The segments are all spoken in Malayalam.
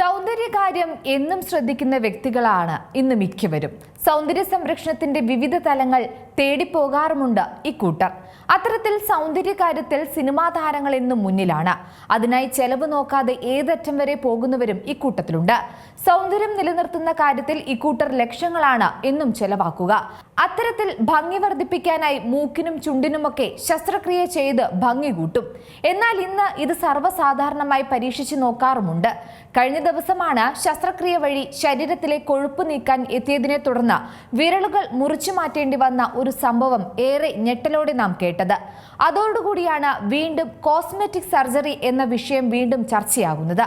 സൗന്ദര്യകാര്യം എന്നും ശ്രദ്ധിക്കുന്ന വ്യക്തികളാണ് ഇന്ന് മിക്കവരും. സൗന്ദര്യ സംരക്ഷണത്തിന്റെ വിവിധ തലങ്ങൾ തേടിപ്പോകാറുമുണ്ട് ഇക്കൂട്ടർ അത്തരത്തിൽ സൗന്ദര്യ കാര്യത്തിൽ സിനിമാ താരങ്ങൾ എന്നും മുന്നിലാണ്. അതിനായി ചെലവ് നോക്കാതെ ഏതറ്റം വരെ പോകുന്നവരും ഇക്കൂട്ടത്തിലുണ്ട് സൗന്ദര്യം നിലനിർത്തുന്ന കാര്യത്തിൽ ഇക്കൂട്ടർ ലക്ഷങ്ങളാണ് എന്നും ചെലവാക്കുക. അത്തരത്തിൽ ഭംഗി വർദ്ധിപ്പിക്കാനായി മൂക്കിനും ചുണ്ടിനുമൊക്കെ ശസ്ത്രക്രിയ ചെയ്ത് ഭംഗി കൂട്ടും. എന്നാൽ ഇന്ന് ഇത് സർവസാധാരണമായി പരീക്ഷിച്ചു നോക്കാറുമുണ്ട്. കഴിഞ്ഞ ദിവസമാണ് ശസ്ത്രക്രിയ വഴി ശരീരത്തിലെ കൊഴുപ്പ് നീക്കാൻ എത്തിയതിനെ തുടർന്ന് വിരലുകൾ മുറിച്ചു മാറ്റേണ്ടി വന്ന ഒരു സംഭവം ഏറെ ഞെട്ടലോടെ നാം കേട്ടത്. അതോടുകൂടിയാണ് വീണ്ടും കോസ്മെറ്റിക് സർജറി എന്ന വിഷയം വീണ്ടും ചർച്ചയാകുന്നത്.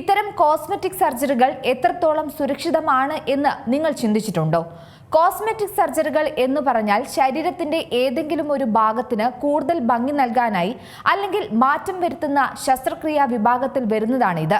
ഇത്തരം കോസ്മെറ്റിക് സർജറികൾ എത്രത്തോളം സുരക്ഷിതമാണ് എന്ന് നിങ്ങൾ ചിന്തിച്ചിട്ടുണ്ടോ? കോസ്മെറ്റിക് സർജറികൾ എന്ന് പറഞ്ഞാൽ ശരീരത്തിന്റെ ഏതെങ്കിലും ഒരു ഭാഗത്തിന് കൂടുതൽ ഭംഗി നൽകാനായി അല്ലെങ്കിൽ മാറ്റം വരുത്തുന്ന ശസ്ത്രക്രിയാ വിഭാഗത്തിൽ വരുന്നതാണിത്.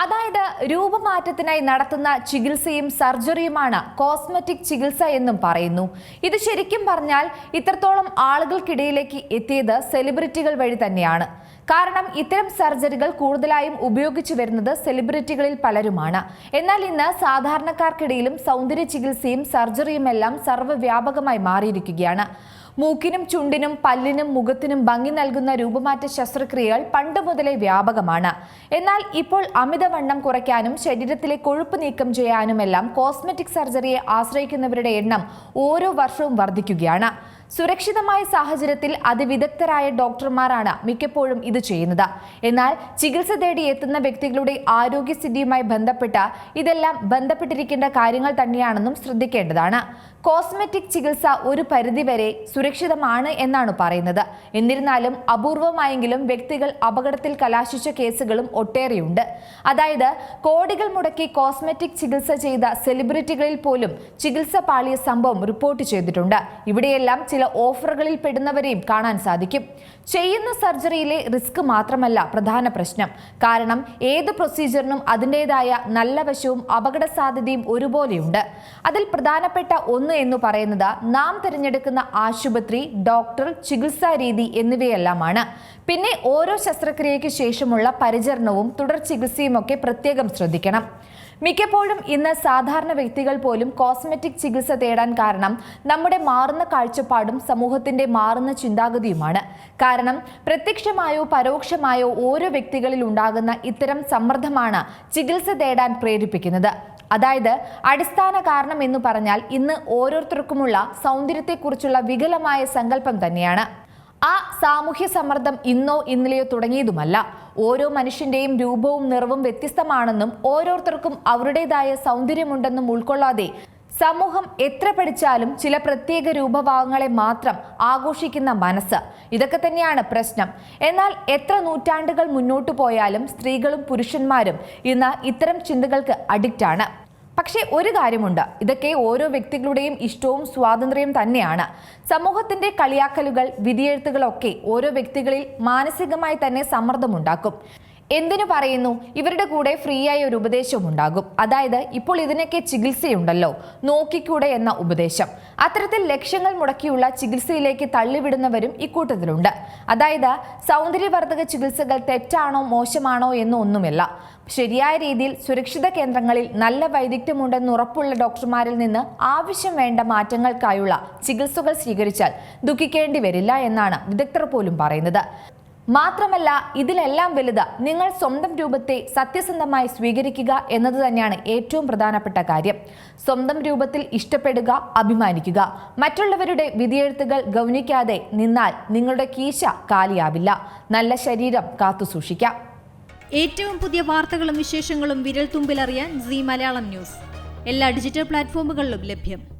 അതായത് രൂപമാറ്റത്തിനായി നടത്തുന്ന ചികിത്സയും സർജറിയുമാണ് കോസ്മെറ്റിക് ചികിത്സ എന്നും പറയുന്നു. ഇത് ശരിക്കും പറഞ്ഞാൽ ഇത്രത്തോളം ആളുകൾക്കിടയിലേക്ക് എത്തിയത് സെലിബ്രിറ്റികൾ വഴി തന്നെയാണ്. കാരണം ഇത്തരം സർജറികൾ കൂടുതലായും ഉപയോഗിച്ചു വരുന്നത് സെലിബ്രിറ്റികളിൽ പലരുമാണ്. എന്നാൽ ഇന്ന് സാധാരണക്കാർക്കിടയിലും സൗന്ദര്യ ചികിത്സയും സർജറിയുമെല്ലാം സർവവ്യാപകമായി മാറിയിരിക്കുകയാണ്. മൂക്കിനും ചുണ്ടിനും പല്ലിനും മുഖത്തിനും ഭംഗി നൽകുന്ന രൂപമാറ്റ ശസ്ത്രക്രിയകൾ പണ്ട് മുതലേ വ്യാപകമാണ്. എന്നാൽ ഇപ്പോൾ അമിതവണ്ണം കുറയ്ക്കാനും ശരീരത്തിലെ കൊഴുപ്പ് നീക്കം ചെയ്യാനുമെല്ലാം കോസ്മെറ്റിക് സർജറിയെ ആശ്രയിക്കുന്നവരുടെ എണ്ണം ഓരോ വർഷവും വർദ്ധിക്കുകയാണ്. സുരക്ഷിതമായ സാഹചര്യത്തിൽ അതിവിദഗ്ധരായ ഡോക്ടർമാരാണ് മിക്കപ്പോഴും ഇത് ചെയ്യുന്നത്. എന്നാൽ ചികിത്സ തേടി എത്തുന്ന വ്യക്തികളുടെ ആരോഗ്യസ്ഥിതിയുമായി ബന്ധപ്പെട്ട ഇതെല്ലാം ബന്ധപ്പെട്ടിരിക്കേണ്ട കാര്യങ്ങൾ തന്നെയാണെന്നും ശ്രദ്ധിക്കേണ്ടതാണ്. കോസ്മെറ്റിക് ചികിത്സ ഒരു പരിധിവരെ സുരക്ഷിതമാണ് എന്നാണ് പറയുന്നത്. എന്നിരുന്നാലും അപൂർവമായെങ്കിലും വ്യക്തികൾ അപകടത്തിൽ കലാശിച്ച കേസുകളും ഒട്ടേറെയുണ്ട്. അതായത് കോടികൾ മുടക്കി കോസ്മെറ്റിക് ചികിത്സ ചെയ്ത സെലിബ്രിറ്റികളിൽ പോലും ചികിത്സ പാളിയ സംഭവം റിപ്പോർട്ട് ചെയ്തിട്ടുണ്ട്. ഇവിടെയെല്ലാം ചില ഓഫറുകളിൽ പെടുന്നവരെയും കാണാൻ സാധിക്കും. ചെയ്യുന്ന സർജറിയിലെ റിസ്ക് മാത്രമല്ല പ്രധാന പ്രശ്നം. കാരണം ഏത് പ്രൊസീജിയറിനും അതിന്റെതായ നല്ല വശവും അപകട സാധ്യതയും ഒരുപോലെയുണ്ട്. അതിൽ പ്രധാനപ്പെട്ട ഒന്ന് എന്ന് പറയുന്നത് നാം തിരഞ്ഞെടുക്കുന്ന ആശുപത്രി ഡോക്ടർ ചികിത്സാ രീതി എന്നിവയെല്ലാമാണ്. പിന്നെ ഓരോ ശസ്ത്രക്രിയയ്ക്ക് ശേഷമുള്ള പരിചരണവും തുടർ ചികിത്സയും ഒക്കെ പ്രത്യേകം ശ്രദ്ധിക്കണം. മിക്കപ്പോഴും ഇന്ന് സാധാരണ വ്യക്തികൾ പോലും കോസ്മെറ്റിക് ചികിത്സ തേടാൻ കാരണം നമ്മുടെ മാറുന്ന കാഴ്ചപ്പാടും സമൂഹത്തിന്റെ മാറുന്ന ചിന്താഗതിയുമാണ്. കാരണം പ്രത്യക്ഷമായോ പരോക്ഷമായോ ഓരോ വ്യക്തികളിൽ ഉണ്ടാകുന്ന ഇത്തരം സമ്മർദ്ദമാണ് ചികിത്സ തേടാൻ പ്രേരിപ്പിക്കുന്നത്. അതായത് അടിസ്ഥാന കാരണം എന്ന് പറഞ്ഞാൽ ഇന്ന് ഓരോരുത്തർക്കുമുള്ള സൗന്ദര്യത്തെക്കുറിച്ചുള്ള വികലമായ സങ്കല്പം തന്നെയാണ്. ആ സാമൂഹ്യ സമ്മർദ്ദം ഇന്നോ ഇന്നലെയോ തുടങ്ങിയതുമല്ല. ഓരോ മനുഷ്യന്റെയും രൂപവും നിറവും വ്യത്യസ്തമാണെന്നും ഓരോരുത്തർക്കും അവരുടേതായ സൗന്ദര്യമുണ്ടെന്നും ഉൾക്കൊള്ളാതെ സമൂഹം എത്ര പഠിച്ചാലും ചില പ്രത്യേക രൂപഭാവങ്ങളെ മാത്രം ആഘോഷിക്കുന്ന മനസ്സ്. ഇതൊക്കെ തന്നെയാണ് പ്രശ്നം. എന്നാൽ എത്ര നൂറ്റാണ്ടുകൾ മുന്നോട്ടു പോയാലും സ്ത്രീകളും പുരുഷന്മാരും ഇന്ന് ഇത്തരം ചിന്തകൾക്ക് അഡിക്റ്റാണ് പക്ഷേ ഒരു കാര്യമുണ്ട്. ഇതൊക്കെ ഓരോ വ്യക്തികളുടെയും ഇഷ്ടവും സ്വാതന്ത്ര്യം തന്നെയാണ്. സമൂഹത്തിന്റെ കളിയാക്കലുകൾ വിധിയെഴുത്തുകളൊക്കെ ഓരോ വ്യക്തികളിൽ മാനസികമായി തന്നെ സമ്മർദ്ദമുണ്ടാക്കും. എന്തിനു പറയുന്നു? ഇവരുടെ കൂടെ ഫ്രീ ആയ ഒരു ഉപദേശവും ഉണ്ടാകും. അതായത് ഇപ്പോൾ ഇതിനൊക്കെ ചികിത്സയുണ്ടല്ലോ. നോക്കിക്കൂടെ എന്ന ഉപദേശം. അത്തരത്തിൽ ലക്ഷ്യങ്ങൾ മുടക്കിയുള്ള ചികിത്സയിലേക്ക് തള്ളിവിടുന്നവരും ഇക്കൂട്ടത്തിലുണ്ട് അതായത് സൗന്ദര്യവർദ്ധക ചികിത്സകൾ തെറ്റാണോ മോശമാണോ എന്നൊന്നുമില്ല ശരിയായ രീതിയിൽ സുരക്ഷിത കേന്ദ്രങ്ങളിൽ നല്ല വൈദഗ്ധ്യമുണ്ടെന്ന് ഉറപ്പുള്ള ഡോക്ടർമാരിൽ നിന്ന് ആവശ്യം വേണ്ട മാറ്റങ്ങൾക്കായുള്ള ചികിത്സകൾ സ്വീകരിച്ചാൽ ദുഃഖിക്കേണ്ടി വരില്ല എന്നാണ് വിദഗ്ധർ പോലും പറയുന്നത്. മാത്രമല്ല ഇതിലെല്ലാം വലുത് നിങ്ങൾ സ്വന്തം രൂപത്തെ സത്യസന്ധമായി സ്വീകരിക്കുക എന്നത് തന്നെയാണ് ഏറ്റവും പ്രധാനപ്പെട്ട കാര്യം. സ്വന്തം രൂപത്തിൽ ഇഷ്ടപ്പെടുക അഭിമാനിക്കുക. മറ്റുള്ളവരുടെ വിധിയെഴുത്തുകൾ ഗൗനിക്കാതെ നിന്നാൽ നിങ്ങളുടെ കീശ കാലിയാവില്ല. നല്ല ശരീരം കാത്തു സൂക്ഷിക്കാം. ഏറ്റവും പുതിയ വാർത്തകളും വിശേഷങ്ങളും വിരൽ തുമ്പിലറിയാൻ സി മലയാളം ന്യൂസ്. എല്ലാ ഡിജിറ്റൽ പ്ലാറ്റ്ഫോമുകളിലും ലഭ്യം.